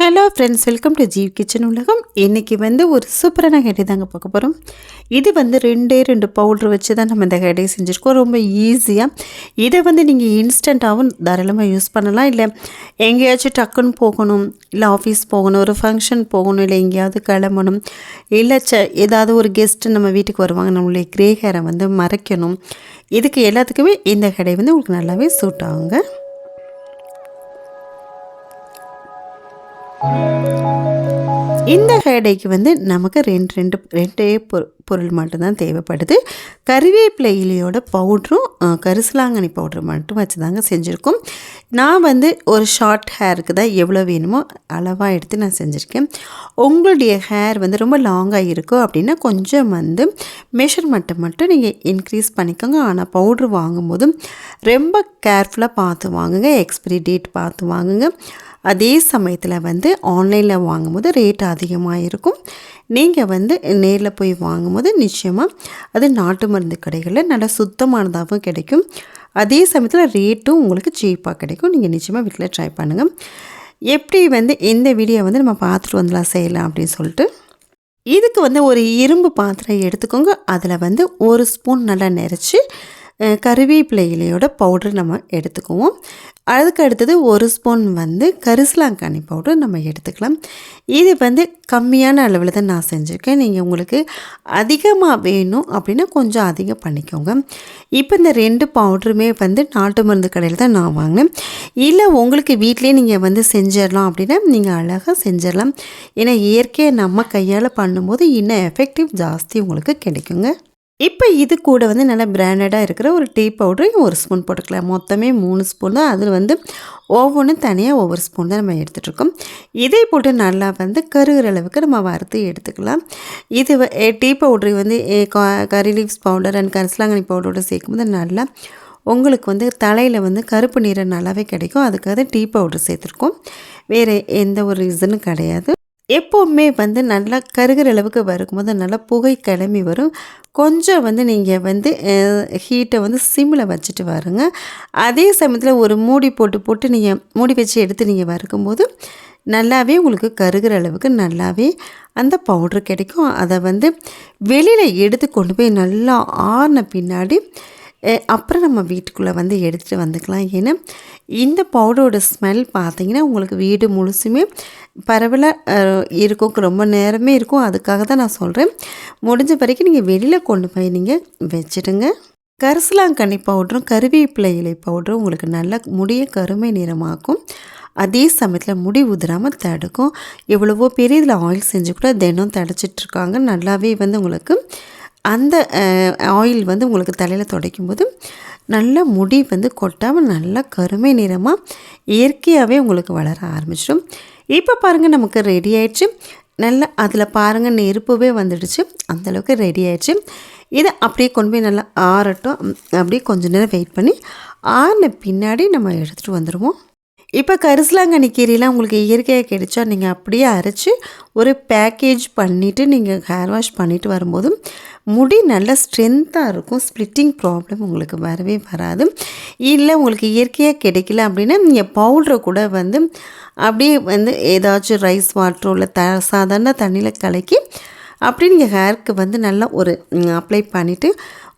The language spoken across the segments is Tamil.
Hello friends welcome to Jeev kitchen உலகம் இன்றைக்கி வந்து ஒரு சூப்பரான ஹெடை தாங்க பார்க்க போகிறோம் இது வந்து ரெண்டே ரெண்டு பவுட்ரு வச்சு தான் நம்ம இந்த ஹெடை செஞ்சுருக்கோம். ரொம்ப ஈஸியாக இதை வந்து நீங்கள் இன்ஸ்டண்ட்டாகவும் தாராளமாக யூஸ் பண்ணலாம். இல்லை எங்கேயாச்சும் டக்குன்னு போகணும் இல்லை ஆஃபீஸ் போகணும் ஒரு ஃபங்க்ஷன் போகணும் இல்லை எங்கேயாவது கிளம்பணும் இல்லை ச ஏதாவது ஒரு கெஸ்ட்டு நம்ம வீட்டுக்கு வருவாங்க நம்மளுடைய கிரே ஹேரை வந்து மறைக்கணும். இதுக்கு எல்லாத்துக்குமே இந்த ஹெடை வந்து உங்களுக்கு நல்லாவே சூட் ஆகுங்க. இந்த ஹேடைக்கு வந்து நமக்கு ரெண்டு ரெண்டு ரெண்டே பொருள். பொருள் மட்டும்தான் தேவைப்படுது. கருவேப்பிலை இலையோட பவுட்ரும் கரிசலாங்கனி பவுட்ரு மட்டும் வச்சு தாங்க செஞ்சுருக்கோம். நான் வந்து ஒரு ஷார்ட் ஹேருக்கு தான் எவ்வளோ வேணுமோ அளவாக எடுத்து நான் செஞ்சுருக்கேன். உங்களுடைய ஹேர் வந்து ரொம்ப லாங்காக இருக்கும் அப்படின்னா கொஞ்சம் வந்து மெஷர்மெண்ட்டை மட்டும் நீங்கள் இன்க்ரீஸ் பண்ணிக்கோங்க. ஆனால் பவுட்ரு வாங்கும்போதும் ரொம்ப கேர்ஃபுல்லாக பார்த்து வாங்குங்க. எக்ஸ்பிரி டேட் பார்த்து வாங்குங்க. அதே சமயத்தில் வந்து ஆன்லைனில் வாங்கும்போது ரேட் அதிகமாக இருக்கும். நீங்கள் வந்து நேரில் போய் வாங்கும்போது நிச்சயமாக அது நாட்டு மருந்து கடைகளில் நல்லா சுத்தமானதாகவும் கிடைக்கும். அதே சமயத்தில் ரேட்டும் உங்களுக்கு சீப்பாக கிடைக்கும். நீங்கள் நிச்சயமாக வீட்டில் ட்ரை பண்ணுங்கள் எப்படி வந்து இந்த வீடியோ வந்து நம்ம பார்த்துட்டு வந்துலாம் செய்யலாம் அப்படின்னு சொல்லிட்டு இதுக்கு வந்து ஒரு இரும்பு பாத்திரம் எடுத்துக்கோங்க. அதில் வந்து ஒரு ஸ்பூன் நல்லா நிறைச்சி கருவேப்பிலையிலையோட பவுடர் நம்ம எடுத்துக்குவோம். அதுக்கு அடுத்தது ஒரு ஸ்பூன் வந்து கரிசலாங்கண்ணி பவுடர் நம்ம எடுத்துக்கலாம். இது வந்து கம்மியான அளவில் தான் நான் செஞ்சுருக்கேன். நீங்கள் உங்களுக்கு அதிகமாக வேணும் அப்படின்னா கொஞ்சம் அதிகம் பண்ணிக்கோங்க. இப்போ இந்த ரெண்டு பவுடருமே வந்து நாட்டு மருந்து கடையில் தான் நான் வாங்கினேன். இல்லை உங்களுக்கு வீட்டிலேயே நீங்கள் வந்து செஞ்சிடலாம் அப்படின்னா நீங்கள் அழகாக செஞ்சிடலாம். ஏன்னா இயற்கையாக நம்ம கையால் பண்ணும்போது இன்னும் எஃபெக்டிவ் ஜாஸ்தி உங்களுக்கு கிடைக்குங்க. இப்போ இது கூட வந்து நல்லா பிராண்டடாக இருக்கிற ஒரு டீ பவுடரையும் ஒரு ஸ்பூன் போட்டுக்கலாம். மொத்தமே மூணு ஸ்பூன் தான். அதில் வந்து ஒவ்வொன்றும் தனியாக ஒவ்வொரு ஸ்பூன் தான் நம்ம எடுத்துகிட்ருக்கோம் இதை போட்டு நல்லா வந்து கருகிற அளவுக்கு நம்ம வறுத்து எடுத்துக்கலாம். இது டீ பவுடர் வந்து க- கறி லீவ்ஸ் பவுடர் அண்ட் கரிசலாங்கனி பவுடரோட சேர்க்கும்போது நல்லா உங்களுக்கு வந்து தலையில் வந்து கருப்பு நீரை நல்லாவே கிடைக்கும். அதுக்காக டீ பவுடர் சேர்த்துருக்கோம். வேறு எந்த ஒரு ரீசனும் கிடையாது. எப்போவுமே வந்து நல்லா கருகிற அளவுக்கு வரும்போது நல்லா புகை கிளம்பி வரும். கொஞ்சம் வந்து நீங்கள் வந்து ஹீட்டை வந்து சிம்மில் வச்சுட்டு வருங்க. அதே சமயத்தில் ஒரு மூடி போட்டு போட்டு நீங்கள் மூடி வச்சு எடுத்து நீங்கள் வறுக்கும்போது நல்லாவே உங்களுக்கு கருகிற அளவுக்கு நல்லாவே அந்த பவுட்ரு கிடைக்கும். அதை வந்து வெளியில் எடுத்து கொண்டு போய் நல்லா ஆறின பின்னாடி அப்புறம் நம்ம வீட்டுக்குள்ளே வந்து எடுத்துகிட்டு வந்துக்கலாம். ஏன்னா இந்த பவுடரோட ஸ்மெல் பார்த்தீங்கன்னா உங்களுக்கு வீடு முழுசுமே பரவலாக இருக்கும் ரொம்ப நேரமே இருக்கும். அதுக்காக தான் நான் சொல்கிறேன் முடிஞ்ச வரைக்கும் நீங்கள் வெளியில் கொண்டு போய் நீங்கள் வச்சிடுங்க. கரிசலாங்கண்ணி பவுடரும் கருவேப்பிலை இலை பவுடரும் உங்களுக்கு நல்ல முடிய கருமை நிறமாக்கும். அதே சமயத்தில் முடி உதிராமல் தடுக்கும். எவ்வளவோ பேர் இதில் ஆயில் செஞ்சு கூட தினம் தடைச்சிட்ருக்காங்க நல்லாவே வந்து உங்களுக்கு அந்த ஆயில் வந்து உங்களுக்கு தலையில் துடைக்கும் போது நல்ல முடி வந்து கொட்டாமல் நல்லா கருமை நிறமாக இயற்கையாகவே உங்களுக்கு வளர ஆரம்பிச்சிடும். இப்போ பாருங்கள் நமக்கு ரெடி ஆயிடுச்சு. நல்லா அதில் பாருங்கள் நெருப்புவே வந்துடுச்சு. அந்தளவுக்கு ரெடி ஆயிடுச்சு. இதை அப்படியே கொண்டு போய் நல்லா ஆறட்டும். அப்படியே கொஞ்ச நேரம் வெயிட் பண்ணி ஆறின பின்னாடி நம்ம எடுத்துகிட்டு வந்துடுவோம் இப்போ கரிசலாங்கண்ணி கீரையெல்லாம் உங்களுக்கு இயற்கையாக கிடைச்சா நீங்கள் அப்படியே அரைச்சி ஒரு பேக்கேஜ் பண்ணிவிட்டு நீங்கள் ஹேர் வாஷ் பண்ணிவிட்டு வரும்போதும் முடி நல்ல ஸ்ட்ரென்த்தாக இருக்கும். ஸ்ப்ளிட்டிங் ப்ராப்ளம் உங்களுக்கு வரவே வராது. இல்லை உங்களுக்கு இயற்கையாக கிடைக்கல அப்படின்னா நீங்கள் பவுடரை கூட வந்து அப்படியே வந்து ஏதாச்சும் ரைஸ் வாட்டரோ இல்லை த சாதாரண தண்ணியில் கலக்கி அப்படியே நீங்கள் ஹேருக்கு வந்து நல்லா ஒரு அப்ளை பண்ணிவிட்டு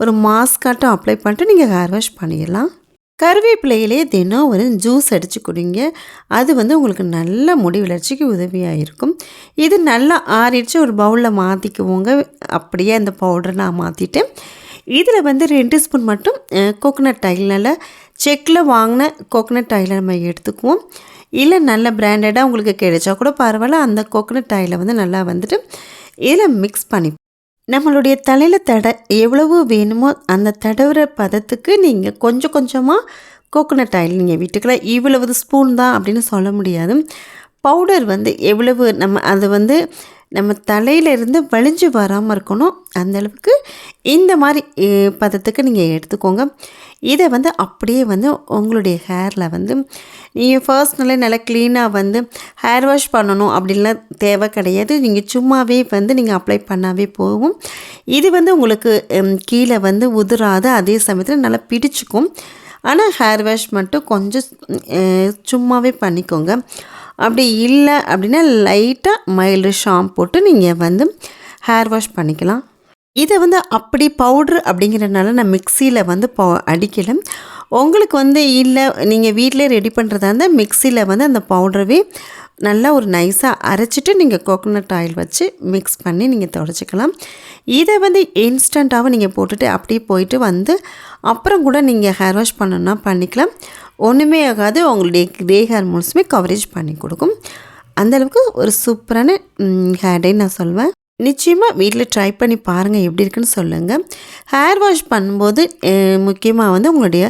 ஒரு மாஸ்காட்டும் அப்ளை பண்ணிட்டு நீங்கள் ஹேர் வாஷ் பண்ணிடலாம். கருவேப்பிலையிலே தினம் ஒரு ஜூஸ் அடித்து குடிங்க. அது வந்து உங்களுக்கு நல்ல முடி வளர்ச்சிக்கு உதவியாக இருக்கும் இது நல்லா ஆறிடுச்சு ஒரு பவுலில் மாற்றிக்குவோங்க அப்படியே அந்த பவுடரை நான் மாற்றிட்டேன் இதில் வந்து ரெண்டு ஸ்பூன் மட்டும் கோகோனட் ஆயில் நல்லா செக்கில் வாங்கின கோகோனட் ஆயிலை நம்ம எடுத்துக்குவோம். இல்லை நல்ல பிராண்டடாக உங்களுக்கு கிடைச்சா கூட பரவாயில்ல அந்த கோகோனட் ஆயிலை வந்து நல்லா வந்துட்டு இதில் மிக்ஸ் பண்ணி நம்மளுடைய தலையில் தட எவ்வளவு வேணுமோ அந்த தடவுற பதத்துக்கு நீங்கள் கொஞ்சம் கொஞ்சமாக கோகோனட் ஆயில் நீங்கள் விட்டுக்கலாம் இவ்வளவு ஸ்பூன் தான் அப்படின்னு சொல்ல முடியாது. பவுடர் வந்து எவ்வளவு நம்ம அது வந்து நம்ம தலையிலிருந்து வலிஞ்சு வராமல் இருக்கணும். அந்த அளவுக்கு இந்த மாதிரி பதத்துக்கு நீங்கள் எடுத்துக்கோங்க. இதை வந்து அப்படியே வந்து உங்களுடைய ஹேரில் வந்து நீங்கள் ஃபர்ஸ்ட் நாளே நல்லா க்ளீனாக வந்து ஹேர் வாஷ் பண்ணணும் அப்படின்லாம் தேவை கிடையாது. நீங்கள் சும்மாவே வந்து நீங்கள் அப்ளை பண்ணாவே போகும் இது வந்து உங்களுக்கு கீழே வந்து உதிராது அதே சமயத்தில் நல்லா பிடிச்சிக்கும். ஆனால் ஹேர் வாஷ் மட்டும் கொஞ்சம் சும்மாவே பண்ணிக்கோங்க. அப்படி இல்லை அப்படின்னா லைட்டாக மைல்டு ஷாம்பு போட்டு நீங்கள் வந்து ஹேர் வாஷ் பண்ணிக்கலாம். இதை வந்து அப்படி பவுட்ரு அப்படிங்கிறதுனால நான் மிக்சியில் வந்து ப அடிக்கலை. உங்களுக்கு வந்து இல்லை நீங்கள் வீட்டிலே ரெடி பண்ணுறதா இருந்தால் மிக்சியில் வந்து அந்த பவுடரவே நல்லா ஒரு நைஸாக அரைச்சிட்டு நீங்கள் கோகோனட் ஆயில் வச்சு மிக்ஸ் பண்ணி நீங்கள் தொடச்சிக்கலாம். இதை வந்து இன்ஸ்டண்ட்டாகவும் நீங்கள் போட்டுட்டு அப்படியே போயிட்டு வந்து அப்புறம் கூட நீங்கள் ஹேர் வாஷ் பண்ணணுன்னா பண்ணிக்கலாம். ஒன்றுமே ஆகாது உங்களுடைய கிரே ஹேர் முழுசுமே கவரேஜ் பண்ணி கொடுக்கும். அந்தளவுக்கு ஒரு சூப்பரான ஹேர் நான் சொல்வேன். நிச்சயமாக வீட்டில் ட்ரை பண்ணி பாருங்கள் எப்படி இருக்குன்னு சொல்லுங்கள் ஹேர் வாஷ் பண்ணும்போது முக்கியமாக வந்து உங்களுடைய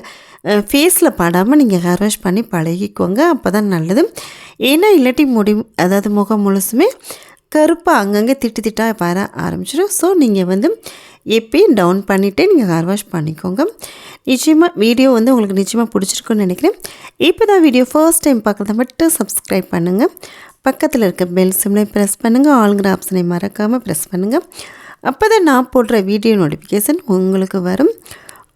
ஃபேஸில் படாமல் நீங்கள் ஹேர் வாஷ் பண்ணி பழகிக்கோங்க அப்போ தான் நல்லது. ஏன்னா இல்லாட்டி முடி அதாவது முகம் முழுசுமே கருப்பாக அங்கங்கே திட்டு திட்டாக வர ஆரம்பிச்சிடும். ஸோ நீங்கள் வந்து எப்பயும் டவுன் பண்ணிவிட்டு நீங்கள் ஹேர் வாஷ் பண்ணிக்கோங்க. நிச்சயமாக வீடியோ வந்து உங்களுக்கு நிச்சயமாக பிடிச்சிருக்குன்னு நினைக்கிறேன். இப்போ தான் வீடியோ ஃபர்ஸ்ட் டைம் பார்க்குறத மட்டும் சப்ஸ்கிரைப் பண்ணுங்கள் பக்கத்தில் இருக்க பெல் சிம்லை ப்ரெஸ் பண்ணுங்கள் ஆளுங்கிற ஆப்ஷனை மறக்காமல் ப்ரெஸ் பண்ணுங்கள் அப்போ தான் நான் போடுற வீடியோ நோட்டிஃபிகேஷன் உங்களுக்கு வரும்.